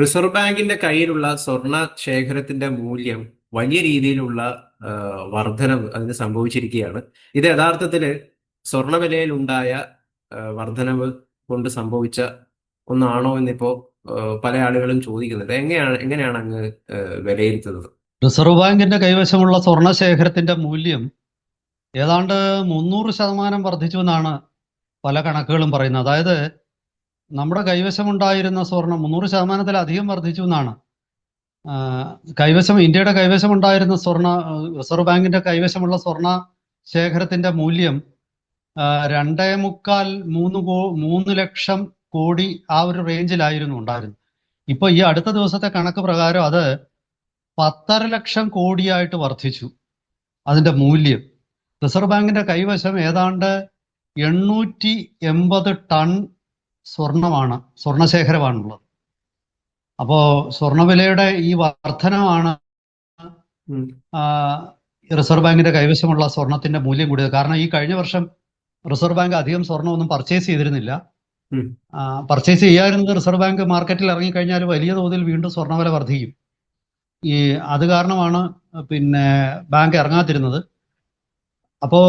Reserve ബാങ്കിന്റെ കയ്യിലുള്ള സ്വർണ ശേഖരത്തിന്റെ മൂല്യം വലിയ രീതിയിലുള്ള വർധനവ് അതിന് സംഭവിച്ചിരിക്കുകയാണ്. ഇത് യഥാർത്ഥത്തിൽ സ്വർണവിലയിൽ ഉണ്ടായ വർധനവ് കൊണ്ട് സംഭവിച്ച ഒന്നാണോ എന്നിപ്പോ പല ആളുകളും ചോദിക്കുന്നുണ്ട് എങ്ങനെയാണ് എങ്ങനെയാണ് അങ്ങ് വിലയിരുത്തുന്നത്? റിസർവ് ബാങ്കിന്റെ കൈവശമുള്ള സ്വർണ ശേഖരത്തിന്റെ മൂല്യം ഏതാണ്ട് മുന്നൂറ് ശതമാനം വർദ്ധിച്ചു എന്നാണ് പല കണക്കുകളും പറയുന്നത്. അതായത് നമ്മുടെ കൈവശമുണ്ടായിരുന്ന സ്വർണം മുന്നൂറ് ശതമാനത്തിലധികം വർദ്ധിച്ചു എന്നാണ്. കൈവശം ഇന്ത്യയുടെ കൈവശമുണ്ടായിരുന്ന സ്വർണ ആ, റിസർവ് ബാങ്കിന്റെ കൈവശമുള്ള സ്വർണ ശേഖരത്തിന്റെ മൂല്യം രണ്ടേ മുക്കാൽ മൂന്ന് കോ മൂന്ന് ലക്ഷം കോടി ആ ഒരു റേഞ്ചിലായിരുന്നു ഉണ്ടായിരുന്നു ഇപ്പൊ ഈ അടുത്ത ദിവസത്തെ കണക്ക് പ്രകാരം അത് പത്തര ലക്ഷം കോടിയായിട്ട് വർദ്ധിച്ചു അതിന്റെ മൂല്യം. റിസർവ് ബാങ്കിന്റെ കൈവശം ഏതാണ്ട് എണ്ണൂറ്റി എൺപത് ടൺ സ്വർണമാണ് സ്വർണശേഖരമാണുള്ളത്. അപ്പോ സ്വർണവിലയുടെ ഈ വർധനമാണ്. റിസർവ് ബാങ്കിന്റെ കൈവശമുള്ള സ്വർണത്തിന്റെ മൂല്യം കൂടിയത്. കാരണം ഈ കഴിഞ്ഞ വർഷം റിസർവ് ബാങ്ക് അധികം സ്വർണമൊന്നും പർച്ചേസ് ചെയ്തിരുന്നില്ല. പർച്ചേസ് ചെയ്യാതിരുന്നത് റിസർവ് ബാങ്ക് മാർക്കറ്റിൽ ഇറങ്ങിക്കഴിഞ്ഞാൽ വലിയ തോതിൽ വീണ്ടും സ്വർണവില വർദ്ധിക്കും ഈ അത് കാരണമാണ് പിന്നെ ബാങ്ക് ഇറങ്ങാതിരുന്നത്. അപ്പോ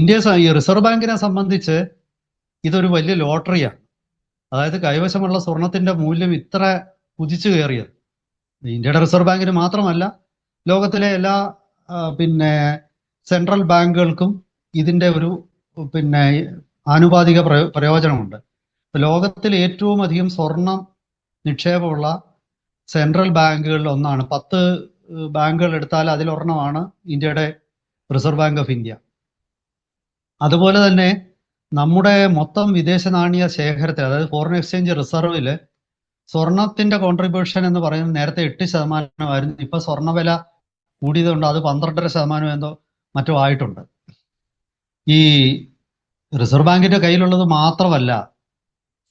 ഇന്ത്യ ഈ റിസർവ് ബാങ്കിനെ സംബന്ധിച്ച് ഇതൊരു വലിയ ലോട്ടറിയാണ്. അതായത് കൈവശമുള്ള സ്വർണത്തിന്റെ മൂല്യം ഇത്ര കുതിച്ചു കയറിയത്. ഇന്ത്യയുടെ റിസർവ് ബാങ്കിന് മാത്രമല്ല ലോകത്തിലെ എല്ലാ പിന്നെ സെൻട്രൽ ബാങ്കുകൾക്കും ഇതിന്റെ ഒരു പിന്നെ ആനുപാതിക പ്രയോ- പ്രയോജനമുണ്ട്. ലോകത്തിൽ ഏറ്റവും അധികം സ്വർണം നിക്ഷേപമുള്ള സെൻട്രൽ ബാങ്കുകളിൽ ഒന്നാണ്. പത്ത് ബാങ്കുകൾ എടുത്താൽ അതിലൊരെണ്ണമാണ് ഇന്ത്യയുടെ റിസർവ് ബാങ്ക് ഓഫ് ഇന്ത്യ. അതുപോലെ തന്നെ നമ്മുടെ മൊത്തം വിദേശ നാണ്യ ശേഖരത്തിൽ അതായത് ഫോറിൻ എക്സ്ചേഞ്ച് റിസർവിൽ സ്വർണത്തിന്റെ കോൺട്രിബ്യൂഷൻ എന്ന് പറയുന്നത് നേരത്തെ എട്ട് ശതമാനമായിരുന്നു. ഇപ്പൊ സ്വർണവില കൂടിയതുകൊണ്ട് അത് പന്ത്രണ്ടര ശതമാനം എന്തോ മറ്റോ ആയിട്ടുണ്ട്. ഈ റിസർവ് ബാങ്കിന്റെ കയ്യിലുള്ളത് മാത്രമല്ല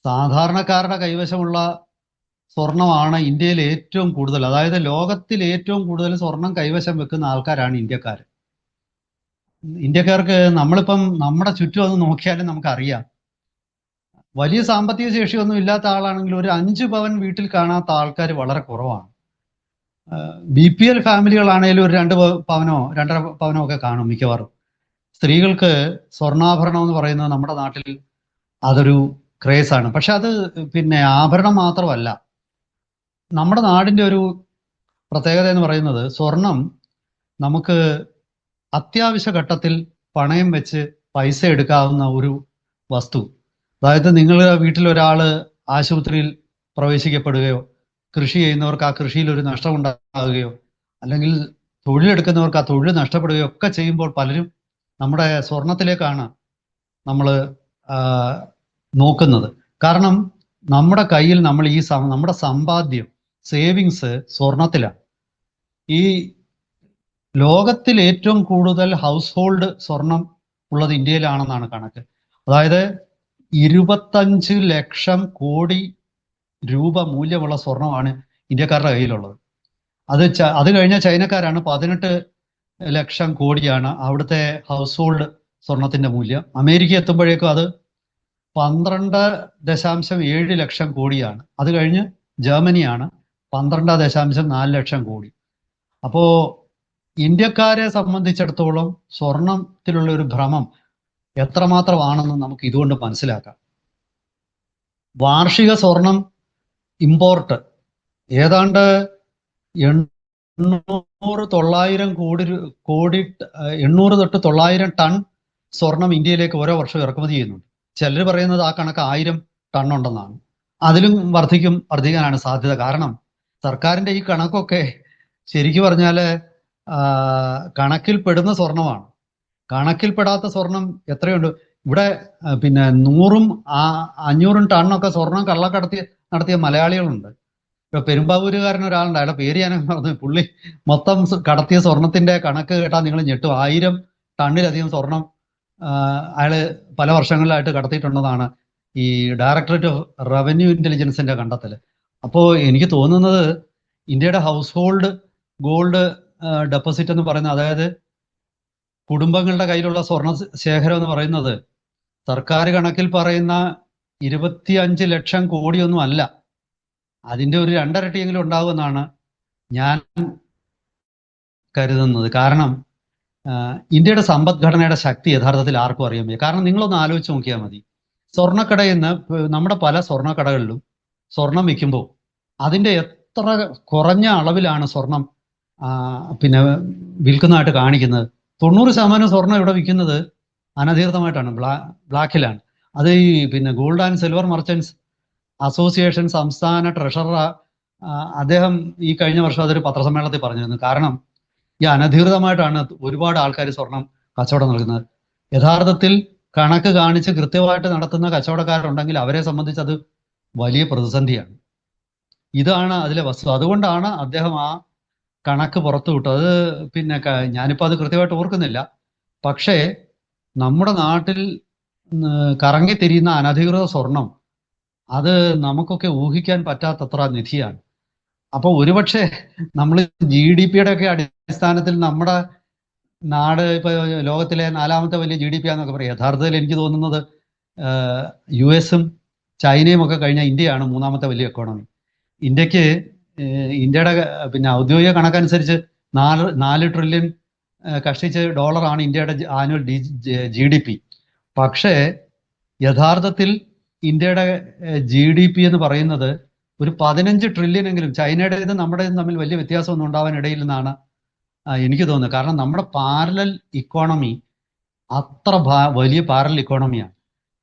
സാധാരണക്കാരുടെ കൈവശമുള്ള സ്വർണമാണ് ഇന്ത്യയിൽ ഏറ്റവും കൂടുതൽ. അതായത് ലോകത്തിൽ ഏറ്റവും കൂടുതൽ സ്വർണം കൈവശം വെക്കുന്ന ആൾക്കാരാണ് ഇന്ത്യക്കാർ ഇന്ത്യക്കാർക്ക് നമ്മളിപ്പം നമ്മുടെ ചുറ്റും ഒന്ന് നോക്കിയാലും നമുക്കറിയാം. വലിയ സാമ്പത്തിക ശേഷിയൊന്നും ഇല്ലാത്ത ആളാണെങ്കിൽ ഒരു അഞ്ച് പവൻ വീട്ടിൽ കാണാത്ത ആൾക്കാർ വളരെ കുറവാണ്. ബി പി എൽ ഫാമിലികളാണെങ്കിലും ഒരു രണ്ട് പവനോ രണ്ടര പവനോ ഒക്കെ കാണും മിക്കവാറും. സ്ത്രീകൾക്ക് സ്വർണാഭരണം എന്ന് പറയുന്നത് നമ്മുടെ നാട്ടിൽ അതൊരു ക്രേസ് ആണ് പക്ഷെ അത് പിന്നെ ആഭരണം മാത്രമല്ല. നമ്മുടെ നാടിന്റെ ഒരു പ്രത്യേകത എന്ന് പറയുന്നത് സ്വർണം നമുക്ക് അത്യാവശ്യ ഘട്ടത്തിൽ പണയം വെച്ച് പൈസ എടുക്കാവുന്ന ഒരു വസ്തു. അതായത് നിങ്ങൾ വീട്ടിൽ ഒരാൾ ആശുപത്രിയിൽ പ്രവേശിക്കപ്പെടുകയോ കൃഷി ചെയ്യുന്നവർക്ക് ആ കൃഷിയിൽ ഒരു നഷ്ടം ഉണ്ടാകുകയോ അല്ലെങ്കിൽ തൊഴിലെടുക്കുന്നവർക്ക് ആ തൊഴിൽ നഷ്ടപ്പെടുകയോ ഒക്കെ ചെയ്യുമ്പോൾ പലരും നമ്മുടെ സ്വർണത്തിലേക്കാണ് നമ്മൾ നോക്കുന്നത്. കാരണം നമ്മുടെ കയ്യിൽ നമ്മൾ ഈ നമ്മുടെ സമ്പാദ്യം സേവിങ്സ് സ്വർണത്തിലാണ്. ഈ ലോകത്തിൽ ഏറ്റവും കൂടുതൽ ഹൗസ് ഹോൾഡ് സ്വർണം ഉള്ളത് ഇന്ത്യയിലാണെന്നാണ് കണക്ക്. അതായത് ഇരുപത്തഞ്ച് ലക്ഷം കോടി രൂപ മൂല്യമുള്ള സ്വർണമാണ് ഇന്ത്യക്കാരുടെ കയ്യിലുള്ളത്. അത് അത് കഴിഞ്ഞ ചൈനക്കാരാണ് പതിനെട്ട് ലക്ഷം കോടിയാണ് അവിടുത്തെ ഹൗസ് ഹോൾഡ് സ്വർണത്തിന്റെ മൂല്യം. അമേരിക്ക എത്തുമ്പോഴേക്കും അത് പന്ത്രണ്ട് ദശാംശം ഏഴ് ലക്ഷം കോടിയാണ്. അത് കഴിഞ്ഞ് ജർമ്മനിയാണ് പന്ത്രണ്ട് ദശാംശം നാല് ലക്ഷം കോടി. അപ്പോ ഇന്ത്യക്കാരെ സംബന്ധിച്ചിടത്തോളം സ്വർണത്തിലുള്ള ഒരു ഭ്രമം എത്രമാത്രമാണെന്ന് നമുക്ക് ഇതുകൊണ്ട് മനസ്സിലാക്കാം. വാർഷിക സ്വർണം ഇമ്പോർട്ട് ഏതാണ്ട് എണ്ണൂറ് തൊള്ളായിരം കോടി കോടി എണ്ണൂറ് തൊട്ട് തൊള്ളായിരം ടൺ സ്വർണം ഇന്ത്യയിലേക്ക് ഓരോ വർഷവും ഇറക്കുമതി ചെയ്യുന്നുണ്ട്. ചിലർ പറയുന്നത് ആ കണക്ക് ആയിരം ടൺ ഉണ്ടെന്നാണ്. അതിലും വർദ്ധിക്കും വർദ്ധിക്കാനാണ് സാധ്യത. കാരണം സർക്കാരിന്റെ ഈ കണക്കൊക്കെ ശരിക്കു പറഞ്ഞാൽ ആ, കണക്കിൽ പെടുന്ന സ്വർണമാണ്. കണക്കിൽപ്പെടാത്ത സ്വർണം എത്രയുണ്ട്? ഇവിടെ പിന്നെ നൂറും ആ അഞ്ഞൂറും ടണ്ണൊക്കെ സ്വർണം കള്ളക്കടത്തി നടത്തിയ മലയാളികളുണ്ട്. ഇപ്പൊ പെരുമ്പാവൂരുകാരൻ ഒരാളുണ്ട്. അയാളുടെ പേര് ഞാൻ പറഞ്ഞു പുള്ളി മൊത്തം കടത്തിയ സ്വർണത്തിന്റെ കണക്ക് കേട്ടാൽ നിങ്ങൾ ഞെട്ടും. ആയിരം ടണ്ണിലധികം സ്വർണം അയാൾ പല വർഷങ്ങളിലായിട്ട് കടത്തിയിട്ടുള്ളതാണ് ഈ ഡയറക്ടറേറ്റ് ഓഫ് റവന്യൂ ഇന്റലിജൻസിന്റെ കണ്ടെത്തൽ അപ്പോ എനിക്ക് തോന്നുന്നത് ഇന്ത്യയുടെ ഹൗസ് ഹോൾഡ് ഗോൾഡ് ഡെപ്പോസിറ്റ് എന്ന് പറയുന്നത് അതായത് കുടുംബങ്ങളുടെ കയ്യിലുള്ള സ്വർണ ശേഖരം എന്ന് പറയുന്നത് സർക്കാർ കണക്കിൽ പറയുന്ന ഇരുപത്തി അഞ്ച് ലക്ഷം കോടിയൊന്നും അല്ല. അതിന്റെ ഒരു രണ്ടരട്ടിയെങ്കിലും ഉണ്ടാവുമെന്നാണ് ഞാൻ കരുതുന്നത്. കാരണം ഇന്ത്യയുടെ സമ്പദ്ഘടനയുടെ ശക്തി യഥാർത്ഥത്തിൽ ആർക്കും അറിയാൻ വയ്യ. കാരണം നിങ്ങളൊന്ന് ആലോചിച്ച് നോക്കിയാൽ മതി. സ്വർണക്കടയിൽ നിന്ന് നമ്മുടെ പല സ്വർണക്കടകളിലും സ്വർണം വിൽക്കുമ്പോൾ അതിന്റെ എത്ര കുറഞ്ഞ അളവിലാണ് സ്വർണം പിന്നെ വിൽക്കുന്നതായിട്ട് കാണിക്കുന്നത്. തൊണ്ണൂറ് ശതമാനം സ്വർണം ഇവിടെ വിൽക്കുന്നത് അനധികൃതമായിട്ടാണ് ബ്ലാ ബ്ലാക്കിലാണ്. അത് ഈ പിന്നെ gold and silver merchants association സംസ്ഥാന ട്രഷറർ അദ്ദേഹം ഈ കഴിഞ്ഞ വർഷം അതൊരു പത്രസമ്മേളനത്തിൽ പറഞ്ഞിരുന്നു. കാരണം ഈ അനധികൃതമായിട്ടാണ് ഒരുപാട് ആൾക്കാർ സ്വർണം കച്ചവടം നൽകുന്നത് യഥാർത്ഥത്തിൽ കണക്ക് കാണിച്ച് കൃത്യമായിട്ട് നടത്തുന്ന കച്ചവടക്കാരുണ്ടെങ്കിൽ അവരെ സംബന്ധിച്ച് അത് വലിയ പ്രതിസന്ധിയാണ്. ഇതാണ് അതിലെ വസ്തു. അതുകൊണ്ടാണ് അദ്ദേഹം ആ കണക്ക് പുറത്തു വിട്ടു. അത് പിന്നെ ഞാനിപ്പോൾ ഞാനിപ്പോ അത് കൃത്യമായിട്ട് ഓർക്കുന്നില്ല. പക്ഷേ നമ്മുടെ നാട്ടിൽ കറങ്ങി കറങ്ങിത്തിരിയുന്ന അനധികൃത സ്വർണം അത് നമുക്കൊക്കെ ഊഹിക്കാൻ പറ്റാത്തത്ര നിധിയാണ്. അപ്പോൾ ഒരുപക്ഷെ നമ്മൾ ജി ഡി പിയുടെ ഒക്കെ അടിസ്ഥാനത്തിൽ നമ്മുടെ നാട് ഇപ്പൊ ലോകത്തിലെ നാലാമത്തെ വലിയ ജി ഡി പി ആണെന്നൊക്കെ പറയും. യഥാർത്ഥത്തിൽ എനിക്ക് തോന്നുന്നത് യു എസും ചൈനയും ഒക്കെ കഴിഞ്ഞ ഇന്ത്യയാണ് മൂന്നാമത്തെ വലിയ എക്കോണമി ഇന്ത്യയ്ക്ക് ഇന്ത്യയുടെ പിന്നെ ഔദ്യോഗിക കണക്കനുസരിച്ച് നാല് നാല് ട്രില്യൺ കഷ്ടിച്ച് ഡോളറാണ് ഇന്ത്യയുടെ ആനുവൽ ജി ഡി പി. പക്ഷേ യഥാർത്ഥത്തിൽ ഇന്ത്യയുടെ ജി ഡി പി എന്ന് പറയുന്നത് ഒരു പതിനഞ്ച് ട്രില്യൺ എങ്കിലും ചൈനയുടേത് നമ്മുടെ തമ്മിൽ വലിയ വ്യത്യാസമൊന്നും ഉണ്ടാവാൻ ഇടയില്ലെന്നാണ് നിന്നാണ് എനിക്ക് തോന്നുന്നത്. കാരണം നമ്മുടെ പാരലൽ ഇക്കോണമി അത്ര വലിയ പാരലൽ ഇക്കോണമിയാണ്.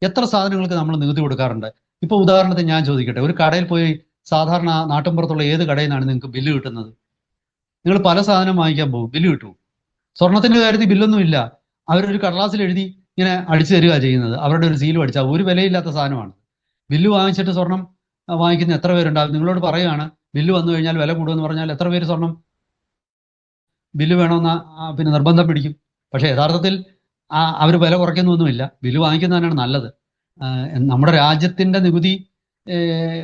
എത്ര സാധനങ്ങൾക്ക് നമ്മൾ നികുതി കൊടുക്കാറുണ്ട്? ഇപ്പൊ ഉദാഹരണത്തിന് ഞാൻ ചോദിക്കട്ടെ. ഒരു കടയിൽ പോയി സാധാരണ നാട്ടിൻപുറത്തുള്ള ഏത് കടയിൽ നിന്നാണ് നിങ്ങൾക്ക് ബില്ല് കിട്ടുന്നത്? നിങ്ങൾ പല സാധനം വാങ്ങിക്കാൻ പോകും ബില്ല് കിട്ടും. സ്വർണത്തിന്റെ കാര്യത്തിൽ ബില്ലൊന്നും ഇല്ല അവരൊരു കടലാസിൽ എഴുതി ഇങ്ങനെ അടിച്ചു തരിക ചെയ്യുന്നത്. അവരുടെ ഒരു സീലും അടിച്ചാൽ ഒരു വിലയില്ലാത്ത സാധനമാണ്. ബില്ല് വാങ്ങിച്ചിട്ട് സ്വർണം വാങ്ങിക്കുന്ന എത്ര പേരുണ്ടാവും? നിങ്ങളോട് പറയുകയാണ് ബില്ല് വന്നു കഴിഞ്ഞാൽ വില കൂടുമെന്ന് പറഞ്ഞാൽ എത്ര പേര് സ്വർണം ബില്ല് വേണമെന്ന് പിന്നെ നിർബന്ധം പിടിക്കും. പക്ഷേ യഥാർത്ഥത്തിൽ അവർ വില കുറയ്ക്കുന്നൊന്നുമില്ല. ബില്ല് വാങ്ങിക്കുന്നതിനാണ് നല്ലത്. നമ്മുടെ രാജ്യത്തിന്റെ നികുതി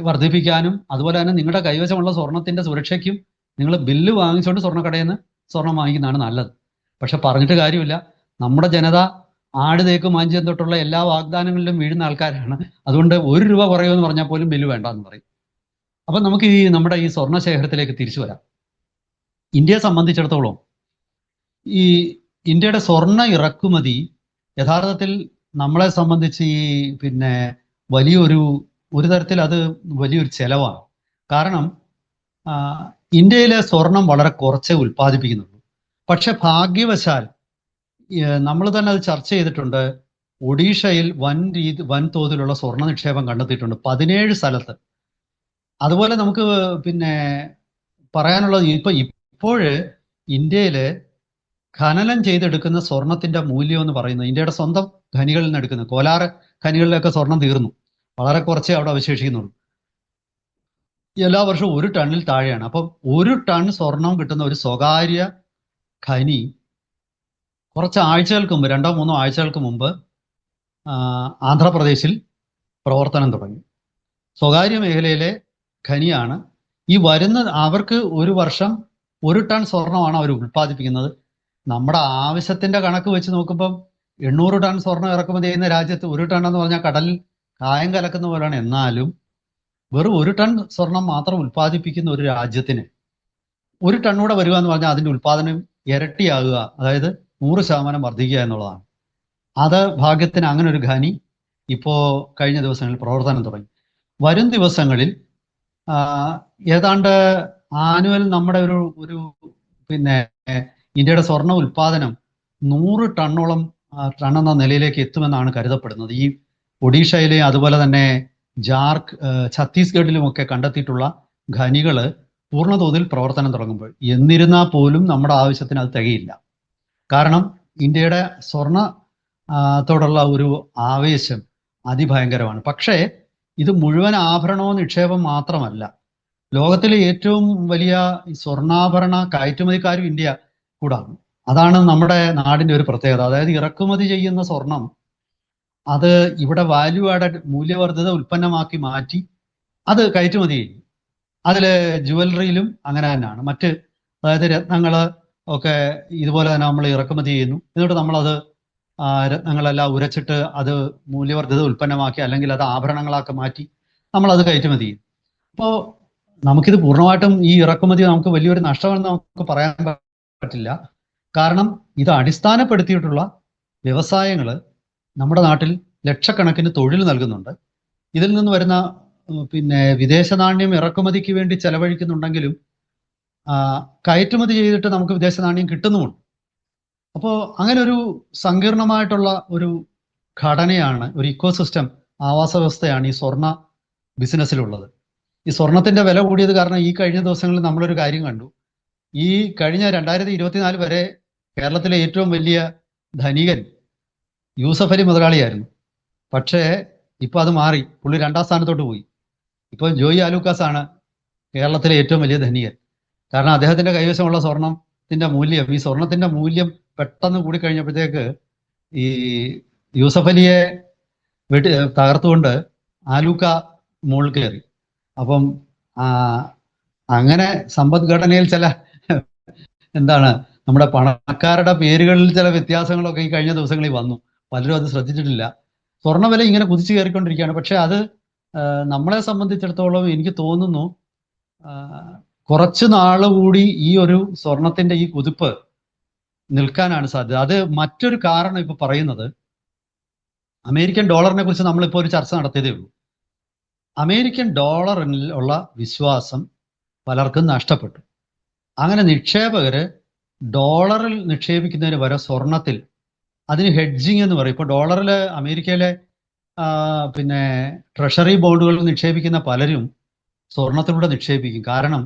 വർദ്ധിപ്പിക്കാനും അതുപോലെ തന്നെ നിങ്ങളുടെ കൈവശമുള്ള സ്വർണത്തിന്റെ സുരക്ഷയ്ക്കും നിങ്ങൾ ബില്ല് വാങ്ങിച്ചുകൊണ്ട് സ്വർണക്കടയിൽ നിന്ന് സ്വർണം വാങ്ങിക്കുന്നതാണ് നല്ലത്. പക്ഷെ പറഞ്ഞിട്ട് കാര്യമില്ല. നമ്മുടെ ജനത ആട് തേക്ക് മാഞ്ചിയം തൊട്ടുള്ള എല്ലാ വാഗ്ദാനങ്ങളിലും വീഴുന്ന ആൾക്കാരാണ്. അതുകൊണ്ട് ഒരു രൂപ കുറയുമെന്ന് പറഞ്ഞാൽ പോലും ബില്ല് വേണ്ട എന്ന് പറയും. അപ്പൊ നമുക്ക് ഈ നമ്മുടെ ഈ സ്വർണ ശേഖരത്തിലേക്ക് തിരിച്ചു വരാം. ഇന്ത്യയെ സംബന്ധിച്ചിടത്തോളം ഈ ഇന്ത്യയുടെ സ്വർണ ഇറക്കുമതി യഥാർത്ഥത്തിൽ നമ്മളെ സംബന്ധിച്ച് ഈ പിന്നെ വലിയൊരു ഒരു തരത്തിൽ അത് വലിയൊരു ചെലവാണ്. കാരണം ഇന്ത്യയിലെ സ്വർണം വളരെ കുറച്ചേ ഉൽപ്പാദിപ്പിക്കുന്നുള്ളൂ. പക്ഷെ ഭാഗ്യവശാൽ നമ്മൾ തന്നെ അത് ചർച്ച ചെയ്തിട്ടുണ്ട്. ഒഡീഷയിൽ വൻ രീതി വൻ തോതിലുള്ള സ്വർണ നിക്ഷേപം കണ്ടെത്തിയിട്ടുണ്ട്. പതിനേഴ് സ്ഥലത്ത്. അതുപോലെ നമുക്ക് പിന്നെ പറയാനുള്ളത് ഇപ്പൊ ഇപ്പോഴ് ഇന്ത്യയിൽ ഖനനം ചെയ്തെടുക്കുന്ന സ്വർണത്തിന്റെ മൂല്യം എന്ന് പറയുന്നത് ഇന്ത്യയുടെ സ്വന്തം ഖനികളിൽ നിന്ന് എടുക്കുന്നത് കോലാർ ഖനികളിലൊക്കെ സ്വർണം തീർന്നു. വളരെ കുറച്ചേ അവിടെ അവശേഷിക്കുന്നുള്ളൂ. എല്ലാ വർഷവും ഒരു ടണ്ണിൽ താഴെയാണ്. അപ്പം ഒരു ടൺ സ്വർണം കിട്ടുന്ന ഒരു സ്വകാര്യ ഖനി കുറച്ച് ആഴ്ചകൾക്ക് മുമ്പ് രണ്ടോ മൂന്നോ ആഴ്ചകൾക്ക് മുമ്പ് ആന്ധ്രാപ്രദേശിൽ പ്രവർത്തനം തുടങ്ങി. സ്വകാര്യ മേഖലയിലെ ഖനിയാണ്. ഈ വരുന്ന അവർക്ക് ഒരു വർഷം ഒരു ടൺ സ്വർണമാണ് അവർ ഉൽപ്പാദിപ്പിക്കുന്നത്. നമ്മുടെ ആവശ്യത്തിന്റെ കണക്ക് വെച്ച് നോക്കുമ്പം എണ്ണൂറ് ടൺ സ്വർണം ഇറക്കുമതി ചെയ്യുന്ന രാജ്യത്ത് ഒരു ടൺ എന്ന് പറഞ്ഞാൽ കടലിൽ കായം കലക്കുന്ന പോലെയാണ് എന്നാലും വെറും ഒരു ടൺ സ്വർണം മാത്രം ഉൽപ്പാദിപ്പിക്കുന്ന ഒരു രാജ്യത്തിന് ഒരു ടണ്ണൂടെ വരിക എന്ന് പറഞ്ഞാൽ അതിന്റെ ഉൽപ്പാദനം ഇരട്ടിയാകുക അതായത് നൂറ് ശതമാനം വർദ്ധിക്കുക എന്നുള്ളതാണ്. അത് ഭാഗ്യത്തിന് അങ്ങനെ ഒരു ഖനി ഇപ്പോ കഴിഞ്ഞ ദിവസങ്ങളിൽ പ്രവർത്തനം തുടങ്ങി. വരും ദിവസങ്ങളിൽ ഏതാണ്ട് ആനുവൽ നമ്മുടെ ഒരു ഒരു പിന്നെ ഇന്ത്യയുടെ സ്വർണ ഉൽപാദനം നൂറ് ടണ്ണോളം ടൺ എന്ന നിലയിലേക്ക് എത്തുമെന്നാണ് കരുതപ്പെടുന്നത്. ഈ ഒഡീഷയിലെ അതുപോലെ തന്നെ ജാർക്ക് ഛത്തീസ്ഗഡിലുമൊക്കെ കണ്ടെത്തിയിട്ടുള്ള ഖനികൾ പൂർണതോതിൽ പ്രവർത്തനം തുടങ്ങുമ്പോൾ എന്നിരുന്നാൽ പോലും നമ്മുടെ ആവശ്യത്തിന് അത് തികയില്ല. കാരണം ഇന്ത്യയുടെ സ്വർണ ത്തോടുള്ള ഒരു ആവേശം അതിഭയങ്കരമാണ്. പക്ഷേ ഇത് മുഴുവൻ ആഭരണവും നിക്ഷേപം മാത്രമല്ല. ലോകത്തിലെ ഏറ്റവും വലിയ സ്വർണാഭരണ കയറ്റുമതിക്കാരും ഇന്ത്യ കൂടാണ്. അതാണ് നമ്മുടെ നാടിന്റെ ഒരു പ്രത്യേകത. അതായത് ഇറക്കുമതി ചെയ്യുന്ന സ്വർണം അത് ഇവിടെ വാല്യൂ ആഡഡ് മൂല്യവർദ്ധിത ഉൽപ്പന്നമാക്കി മാറ്റി അത് കയറ്റുമതി ചെയ്യും അതിൽ ജുവലറിയിലും അങ്ങനെ തന്നെയാണ്. മറ്റ് അതായത് രത്നങ്ങൾ ഒക്കെ ഇതുപോലെ തന്നെ നമ്മൾ ഇറക്കുമതി ചെയ്യുന്നു. എന്നിട്ട് നമ്മളത് രത്നങ്ങളെല്ലാം ഉരച്ചിട്ട് അത് മൂല്യവർദ്ധിത ഉൽപ്പന്നമാക്കി അല്ലെങ്കിൽ അത് ആഭരണങ്ങളാക്കി മാറ്റി നമ്മളത് കയറ്റുമതി ചെയ്യും അപ്പോൾ നമുക്കിത് പൂർണമായിട്ടും ഈ ഇറക്കുമതി നമുക്ക് വലിയൊരു നഷ്ടമെന്ന് നമുക്ക് പറയാൻ പറ്റില്ല. കാരണം ഇത് അടിസ്ഥാനപ്പെടുത്തിയിട്ടുള്ള വ്യവസായങ്ങൾ നമ്മുടെ നാട്ടിൽ ലക്ഷക്കണക്കിന് തൊഴിൽ നൽകുന്നുണ്ട്. ഇതിൽ നിന്ന് വരുന്ന പിന്നെ വിദേശ നാണ്യം ഇറക്കുമതിക്ക് വേണ്ടി ചെലവഴിക്കുന്നുണ്ടെങ്കിലും കയറ്റുമതി ചെയ്തിട്ട് നമുക്ക് വിദേശ നാണ്യം കിട്ടുന്നുമുണ്ട്. അപ്പോൾ അങ്ങനെ ഒരു സങ്കീർണമായിട്ടുള്ള ഒരു ഘടനയാണ് ഒരു ഇക്കോസിസ്റ്റം ആവാസ വ്യവസ്ഥയാണ് ഈ സ്വർണ ബിസിനസ്സിലുള്ളത്. ഈ സ്വർണത്തിന്റെ വില കൂടിയത് കാരണം ഈ കഴിഞ്ഞ ദിവസങ്ങളിൽ നമ്മളൊരു കാര്യം കണ്ടു. ഈ കഴിഞ്ഞ രണ്ടായിരത്തി ഇരുപത്തിനാല് വരെ കേരളത്തിലെ ഏറ്റവും വലിയ ധനികൻ യൂസഫ് അലി മുതലാളിയായിരുന്നു. പക്ഷേ ഇപ്പോൾ അത് മാറി. പുള്ളി രണ്ടാം സ്ഥാനത്തോട്ട് പോയി. ഇപ്പോൾ ജോയി ആലൂക്കാസ് ആണ് കേരളത്തിലെ ഏറ്റവും വലിയ ധനികൻ. കാരണം അദ്ദേഹത്തിന്റെ കൈവശമുള്ള സ്വർണത്തിന്റെ മൂല്യം ഈ സ്വർണത്തിന്റെ മൂല്യം പെട്ടെന്ന് കൂടി കൂടിക്കഴിഞ്ഞപ്പോഴത്തേക്ക് ഈ യൂസഫ് അലിയെ വെട്ടി തകർത്തുകൊണ്ട് ആലൂക്ക മുകളിൽ കയറി. അപ്പം അങ്ങനെ സമ്പദ്ഘടനയിൽ ചില എന്താണ് നമ്മുടെ പണക്കാരുടെ പേരുകളിൽ ചില വ്യത്യാസങ്ങളൊക്കെ ഈ കഴിഞ്ഞ ദിവസങ്ങളിൽ വന്നു. പലരും അത് ശ്രദ്ധിച്ചിട്ടില്ല. സ്വർണവില ഇങ്ങനെ കുതിച്ചു കയറിക്കൊണ്ടിരിക്കുകയാണ്. പക്ഷെ അത് നമ്മളെ സംബന്ധിച്ചിടത്തോളം എനിക്ക് തോന്നുന്നു കുറച്ചു നാൾ കൂടി ഈ ഒരു സ്വർണത്തിന്റെ ഈ കുതിപ്പ് നിൽക്കാനാണ് സാധ്യത. അത് മറ്റൊരു കാരണം ഇപ്പൊ പറയുന്നത് അമേരിക്കൻ ഡോളറിനെ കുറിച്ച് നമ്മളിപ്പോൾ ഒരു ചർച്ച നടത്തിയതേ ഉള്ളൂ. അമേരിക്കൻ ഡോളറിൽ ഉള്ള വിശ്വാസം പലർക്കും നഷ്ടപ്പെട്ടു. അങ്ങനെ നിക്ഷേപകര് ഡോളറിൽ നിക്ഷേപിക്കുന്നതിന് പകരം സ്വർണത്തിൽ അതിന് ഹെഡ്ജിങ് എന്ന് പറയും. ഇപ്പോൾ ഡോളറിൽ അമേരിക്കയിലെ പിന്നെ ട്രഷറി ബോണ്ടുകളിൽ നിക്ഷേപിക്കുന്ന പലരും സ്വർണത്തിലൂടെ നിക്ഷേപിക്കും. കാരണം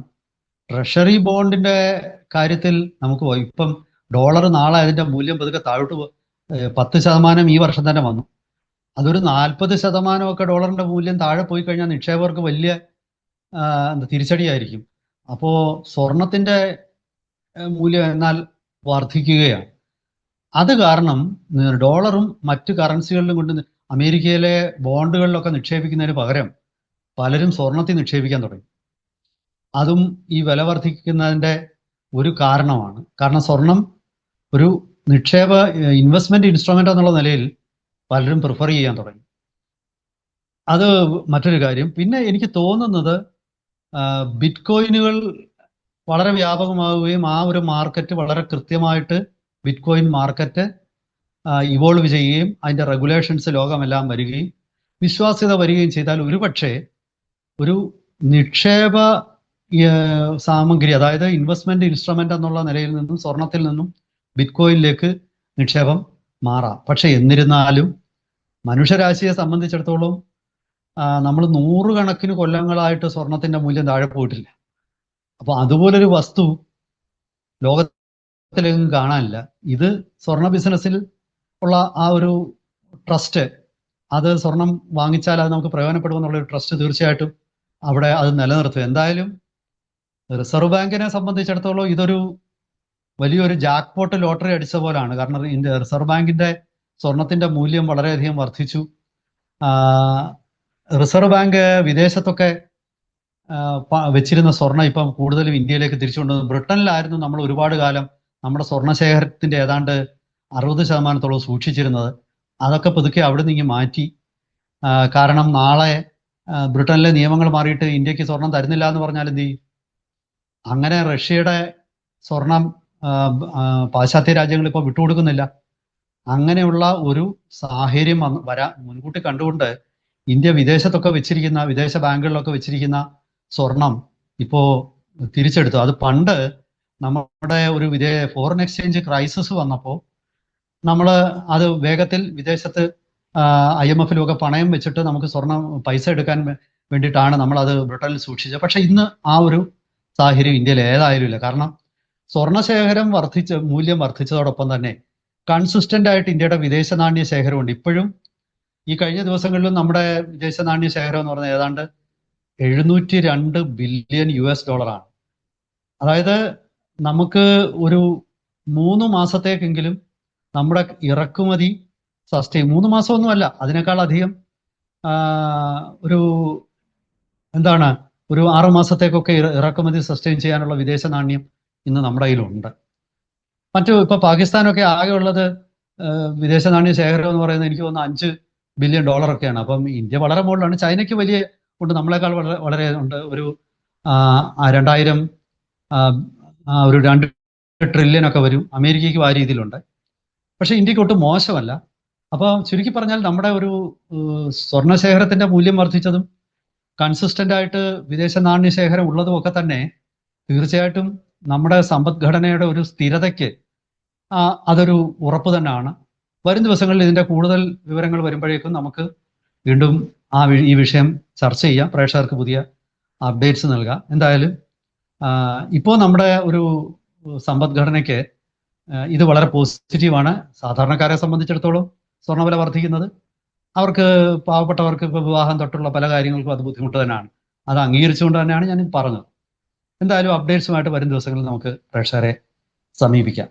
ട്രഷറി ബോണ്ടിന്റെ കാര്യത്തിൽ നമുക്ക് ഇപ്പം ഡോളർ നാളെ അതിന്റെ മൂല്യം പതുക്കെ താഴോട്ട് പത്ത് ശതമാനം ഈ വർഷം തന്നെ വന്നു. അതൊരു നാൽപ്പത് ശതമാനമൊക്കെ ഡോളറിന്റെ മൂല്യം താഴെ പോയി കഴിഞ്ഞാൽ നിക്ഷേപകർക്ക് വലിയ എന്താ തിരിച്ചടിയായിരിക്കും. അപ്പോ സ്വർണത്തിന്റെ മൂല്യം എന്നാൽ വർദ്ധിക്കുകയാണ്. അത് കാരണം ഡോളറും മറ്റ് കറൻസികളിലും കൊണ്ട് അമേരിക്കയിലെ ബോണ്ടുകളിലൊക്കെ നിക്ഷേപിക്കുന്നതിന് പകരം പലരും സ്വർണത്തിൽ നിക്ഷേപിക്കാൻ തുടങ്ങി. അതും ഈ വില വർദ്ധിക്കുന്നതിന്റെ ഒരു കാരണമാണ്. കാരണം സ്വർണം ഒരു നിക്ഷേപ ഇൻവെസ്റ്റ്മെന്റ് ഇൻസ്ട്രുമെന്റ് എന്നുള്ള നിലയിൽ പലരും പ്രിഫർ ചെയ്യാൻ തുടങ്ങി. അത് മറ്റൊരു കാര്യം. പിന്നെ എനിക്ക് തോന്നുന്നത് ബിറ്റ് കോയിനുകൾ വളരെ വ്യാപകമാവുകയും ആ ഒരു മാർക്കറ്റ് വളരെ കൃത്യമായിട്ട് ബിറ്റ് കോയിൻ മാർക്കറ്റ് ഇവോൾവ് ചെയ്യുകയും അതിന്റെ റെഗുലേഷൻസ് ലോകമെല്ലാം വരികയും വിശ്വാസ്യത വരികയും ചെയ്താൽ ഒരുപക്ഷെ ഒരു നിക്ഷേപ സാമഗ്രി അതായത് ഇൻവെസ്റ്റ്മെന്റ് ഇൻസ്ട്രുമെന്റ് എന്നുള്ള നിലയിൽ നിന്നും സ്വർണത്തിൽ നിന്നും ബിറ്റ്കോയിനിലേക്ക് നിക്ഷേപം മാറാം. പക്ഷെ എന്നിരുന്നാലും മനുഷ്യരാശിയെ സംബന്ധിച്ചിടത്തോളം നമ്മൾ നൂറുകണക്കിന് കൊല്ലങ്ങളായിട്ട് സ്വർണത്തിന്റെ മൂല്യം താഴെ പോയിട്ടില്ല. അപ്പൊ അതുപോലൊരു വസ്തു ലോകത്തിലെങ്ങും കാണാനില്ല. ഇത് സ്വർണ ബിസിനസ്സിൽ ഉള്ള ആ ഒരു ട്രസ്റ്റ് അത് സ്വർണം വാങ്ങിച്ചാൽ അത് നമുക്ക് പ്രയോജനപ്പെടുമെന്നുള്ള ഒരു ട്രസ്റ്റ് തീർച്ചയായിട്ടും അവിടെ അത് നിലനിർത്തും. എന്തായാലും റിസർവ് ബാങ്കിനെ സംബന്ധിച്ചിടത്തോളം ഇതൊരു വലിയൊരു ജാക്ക്പോട്ട് ലോട്ടറി അടിച്ച പോലാണ്. കാരണം റിസർവ് ബാങ്കിന്റെ സ്വർണത്തിന്റെ മൂല്യം വളരെയധികം വർദ്ധിച്ചു. റിസർവ് ബാങ്ക് വിദേശത്തൊക്കെ വെച്ചിരുന്ന സ്വർണം ഇപ്പം കൂടുതലും ഇന്ത്യയിലേക്ക് തിരിച്ചുകൊണ്ടുവന്നു. ബ്രിട്ടനിലായിരുന്നു നമ്മൾ ഒരുപാട് കാലം നമ്മുടെ സ്വർണശേഖരത്തിന്റെ ഏതാണ്ട് അറുപത് ശതമാനത്തോളം സൂക്ഷിച്ചിരുന്നത് അതൊക്കെ പുതുക്കി അവിടെ നിന്ന് മാറ്റി. കാരണം നാളെ ബ്രിട്ടനിലെ നിയമങ്ങൾ മാറിയിട്ട് ഇന്ത്യയ്ക്ക് സ്വർണം തരുന്നില്ല എന്ന് പറഞ്ഞാൽ എന്ത് അങ്ങനെ റഷ്യയുടെ സ്വർണം പാശ്ചാത്യ രാജ്യങ്ങൾ ഇപ്പോൾ വിട്ടുകൊടുക്കുന്നില്ല. അങ്ങനെയുള്ള ഒരു സാഹചര്യം വന്ന് വരാ മുൻകൂട്ടി കണ്ടുകൊണ്ട് ഇന്ത്യ വിദേശത്തൊക്കെ വെച്ചിരിക്കുന്ന വിദേശ ബാങ്കുകളിലൊക്കെ വെച്ചിരിക്കുന്ന സ്വർണം ഇപ്പോ തിരിച്ചെടുത്തു. അത് പണ്ട് നമ്മുടെ ഒരു വിദേ ഫോറിൻ എക്സ്ചേഞ്ച് ക്രൈസിസ് വന്നപ്പോൾ നമ്മൾ അത് വേഗത്തിൽ വിദേശത്ത് ഐ എം എഫിലും ഒക്കെ പണയം വെച്ചിട്ട് നമുക്ക് സ്വർണം പൈസ എടുക്കാൻ വേണ്ടിയിട്ടാണ് നമ്മൾ അത് ബ്രിട്ടനിൽ സൂക്ഷിച്ചത്. പക്ഷെ ഇന്ന് ആ ഒരു സാഹചര്യം ഇന്ത്യയിൽ ഏതായാലും ഇല്ല. കാരണം സ്വർണശേഖരം വർദ്ധിച്ച് മൂല്യം വർദ്ധിച്ചതോടൊപ്പം തന്നെ കൺസിസ്റ്റന്റ് ആയിട്ട് ഇന്ത്യയുടെ വിദേശ നാണ്യ ശേഖരമുണ്ട്. ഇപ്പോഴും ഈ കഴിഞ്ഞ ദിവസങ്ങളിലും നമ്മുടെ വിദേശ നാണ്യ ശേഖരം എന്ന് പറഞ്ഞാൽ ഏതാണ്ട് എഴുന്നൂറ്റി രണ്ട് ബില്യൺ യു എസ് ഡോളറാണ്. അതായത് നമുക്ക് ഒരു മൂന്ന് മാസത്തേക്കെങ്കിലും നമ്മുടെ ഇറക്കുമതി സസ്റ്റെയിൻ മൂന്ന് മാസമൊന്നുമല്ല അതിനേക്കാൾ അധികം ഒരു എന്താണ് ഒരു ആറു മാസത്തേക്കൊക്കെ ഇറക്കുമതി സസ്റ്റൈൻ ചെയ്യാനുള്ള വിദേശ നാണ്യം ഇന്ന് നമ്മുടെ കയ്യിലുണ്ട്. മറ്റു ഇപ്പൊ പാകിസ്ഥാനൊക്കെ ആകെ ഉള്ളത് ആ, വിദേശ നാണ്യ ശേഖരം എന്ന് പറയുന്നത് എനിക്ക് തോന്നുന്നു അഞ്ച് ബില്യൺ ഡോളർ ഒക്കെയാണ് അപ്പം ഇന്ത്യ വളരെ മുകളിലാണ്. ചൈനയ്ക്ക് വലിയ ഉണ്ട് നമ്മളെക്കാൾ വളരെ വളരെ ഉണ്ട്. ഒരു രണ്ടായിരം ഒരു രണ്ട് ട്രില്യൻ ഒക്കെ വരും. അമേരിക്കയ്ക്കും ആ രീതിയിലുണ്ട്. പക്ഷേ ഇന്ത്യയ്ക്ക് ഒട്ടും മോശമല്ല. അപ്പോൾ ചുരുക്കി പറഞ്ഞാൽ നമ്മുടെ ഒരു സ്വർണശേഖരത്തിന്റെ മൂല്യം വർദ്ധിച്ചതും കൺസിസ്റ്റന്റ് ആയിട്ട് വിദേശ നാണ്യ ശേഖരം ഉള്ളതും ഒക്കെ തന്നെ തീർച്ചയായിട്ടും നമ്മുടെ സമ്പദ്ഘടനയുടെ ഒരു സ്ഥിരതയ്ക്ക് അതൊരു ഉറപ്പ് തന്നെയാണ്. വരും ദിവസങ്ങളിൽ ഇതിന്റെ കൂടുതൽ വിവരങ്ങൾ വരുമ്പോഴേക്കും നമുക്ക് വീണ്ടും ആ ഈ വിഷയം ചർച്ച ചെയ്യാം. പ്രേക്ഷകർക്ക് പുതിയ അപ്ഡേറ്റ്സ് നൽകാം. എന്തായാലും ഇപ്പോൾ നമ്മുടെ ഒരു സമ്പദ്ഘടനയ്ക്ക് ഇത് വളരെ പോസിറ്റീവാണ്. സാധാരണക്കാരെ സംബന്ധിച്ചിടത്തോളം സ്വർണവില വർദ്ധിക്കുന്നത്. അവർക്ക് പാവപ്പെട്ടവർക്ക് ഇപ്പോൾ വിവാഹം തൊട്ടുള്ള പല കാര്യങ്ങൾക്കും അത് ബുദ്ധിമുട്ട് തന്നെയാണ്. അത് അംഗീകരിച്ചുകൊണ്ട് തന്നെയാണ് ഞാൻ പറഞ്ഞത്. എന്തായാലും അപ്ഡേറ്റ്സുമായിട്ട് വരും ദിവസങ്ങളിൽ നമുക്ക് പ്രേക്ഷകരെ സമീപിക്കാം.